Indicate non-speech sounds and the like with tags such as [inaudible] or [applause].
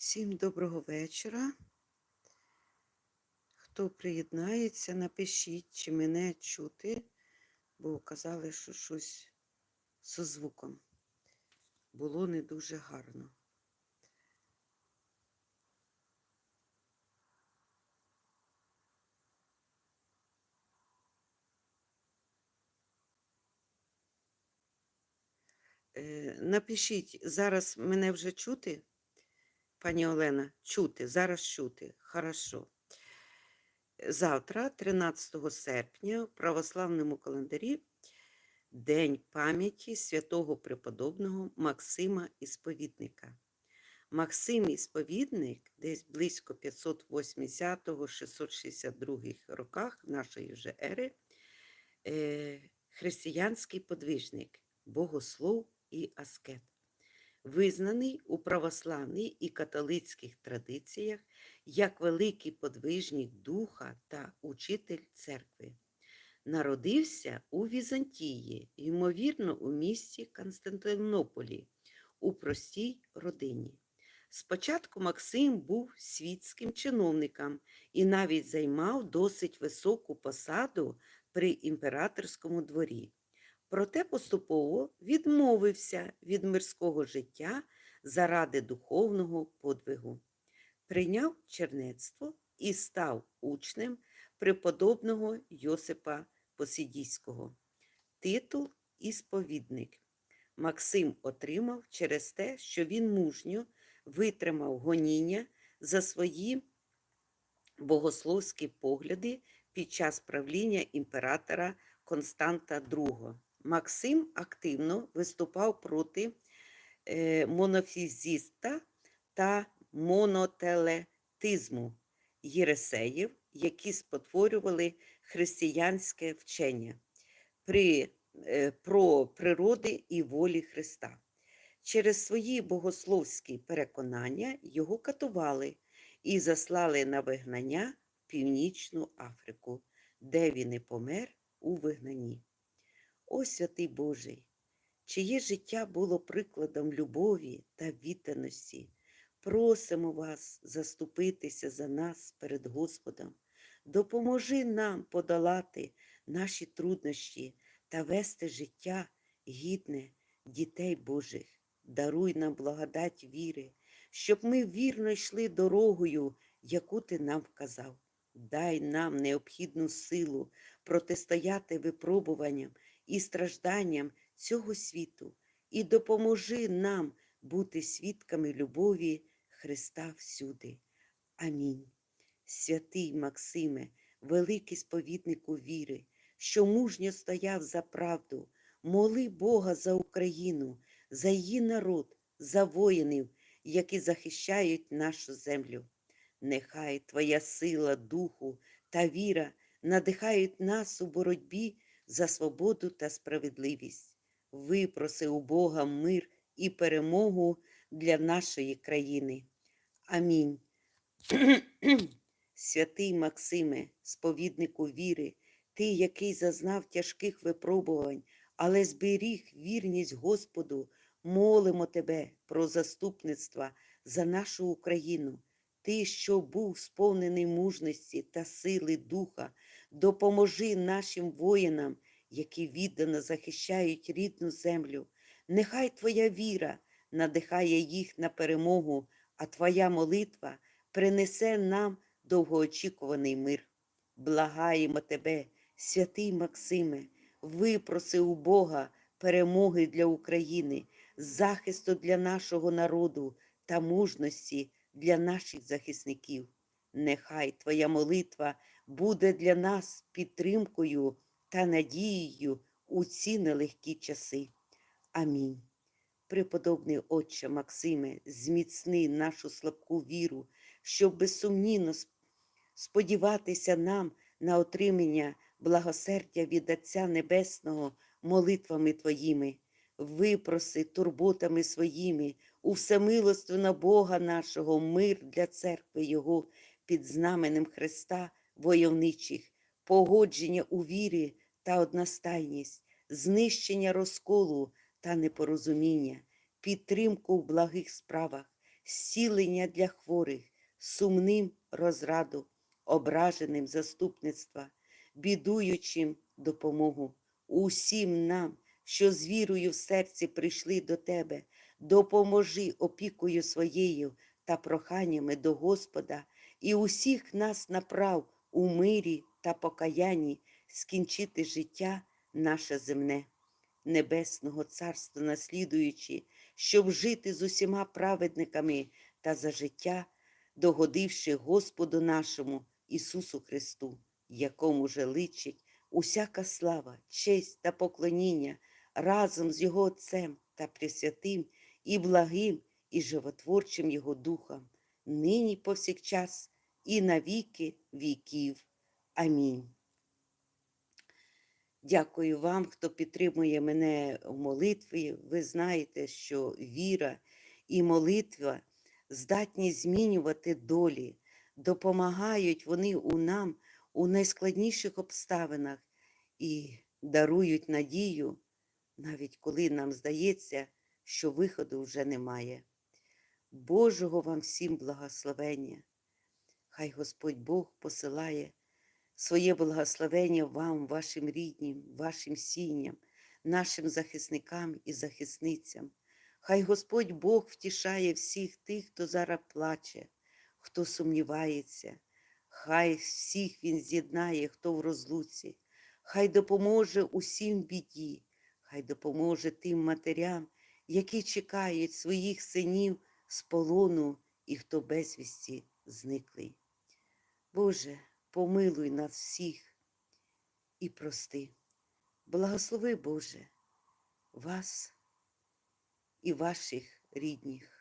Всім доброго вечора. Хто приєднається, напишіть, чи мене чути, бо казали, що щось зі звуком було не дуже гарно. Е, Напишіть, зараз мене вже чути? Пані Олена, чути, зараз чути. Хорошо. Завтра, 13 серпня, в православному календарі, День пам'яті святого преподобного Максима Ісповідника. Максим Ісповідник десь близько 580-662 роках нашої вже ери, е, християнський подвижник, богослов і аскет визнаний у православній і католицьких традиціях як великий подвижник духа та учитель церкви. Народився у Візантії, ймовірно, у місті Константинополі, у простій родині. Спочатку Максим був світським чиновником і навіть займав досить високу посаду при імператорському дворі. Проте поступово відмовився від мирського життя заради духовного подвигу, прийняв чернецтво і став учнем преподобного Йосипа Посідійського. Титул Ісповідник Максим отримав через те, що він мужньо витримав гоніння за свої богословські погляди під час правління імператора Константа II. Максим активно виступав проти е, монофізіста та монотелетизму єресеїв, які спотворювали християнське вчення при, е, про природи і волі Христа. Через свої богословські переконання його катували і заслали на вигнання в Північну Африку, де він і помер у вигнанні. О святий Божий, чиє життя було прикладом любові та відданості, просимо вас заступитися за нас перед Господом, допоможи нам подолати наші труднощі та вести життя гідне дітей Божих. Даруй нам благодать віри, щоб ми вірно йшли дорогою, яку ти нам вказав. Дай нам необхідну силу протистояти випробуванням і стражданням цього світу, і допоможи нам бути свідками любові Христа всюди. Амінь. Святий Максиме, великий сповіднику віри, що мужньо стояв за правду, моли Бога за Україну, за її народ, за воїнів, які захищають нашу землю. Нехай Твоя сила, духу та віра надихають нас у боротьбі за свободу та справедливість. Випроси у Бога мир і перемогу для нашої країни. Амінь. [clears throat] Святий Максиме, сповіднику віри, ти, який зазнав тяжких випробувань, але зберіг вірність Господу, молимо тебе про заступництво за нашу Україну. Ти, що був сповнений мужності та сили духа, допоможи нашим воїнам, які віддано захищають рідну землю. Нехай Твоя віра надихає їх на перемогу, а Твоя молитва принесе нам довгоочікуваний мир. Благаємо Тебе, святий Максиме, випроси у Бога перемоги для України, захисту для нашого народу та мужності для наших захисників. Нехай Твоя молитва буде для нас підтримкою та надією у ці нелегкі часи. Амінь. Преподобний Отче Максиме, зміцни нашу слабку віру, щоб безсумнівно сподіватися нам на отримання благосердя від Отця Небесного молитвами Твоїми, випроси турботами своїми у всемилостивна Бога нашого мир для церкви Його під знаменем Христа войовничих, погодження у вірі та одностайність, знищення розколу та непорозуміння, підтримку в благих справах, зцілення для хворих, сумним розраду, ображеним заступництва, бідуючим допомогу. Усім нам, що з вірою в серці прийшли до Тебе, допоможи опікою своєю та проханнями до Господа і усіх нас направ у мирі та покаянні скінчити життя наше земне, Небесного Царства наслідуючи, щоб жити з усіма праведниками та за життя, догодивши Господу нашому Ісусу Христу, якому же личить усяка слава, честь та поклоніння разом з Його Отцем та Пресвятим і благим і животворчим Його Духом, нині повсякчас і на віки віків. Амінь. Дякую вам, хто підтримує мене в молитві. Ви знаєте, що віра і молитва здатні змінювати долі, допомагають вони у нам у найскладніших обставинах і дарують надію, навіть коли нам здається, що виходу вже немає. Божого вам всім благословення. Хай Господь Бог посилає своє благословення вам, вашим ріднім, вашим сім'ям, нашим захисникам і захисницям. Хай Господь Бог втішає всіх тих, хто зараз плаче, хто сумнівається. Хай всіх Він з'єднає, хто в розлуці, хай допоможе усім біді, хай допоможе тим матерям, які чекають своїх синів з полону і хто безвісті зниклий. Боже, помилуй нас всіх і прости. Благослови, Боже, вас і ваших рідних.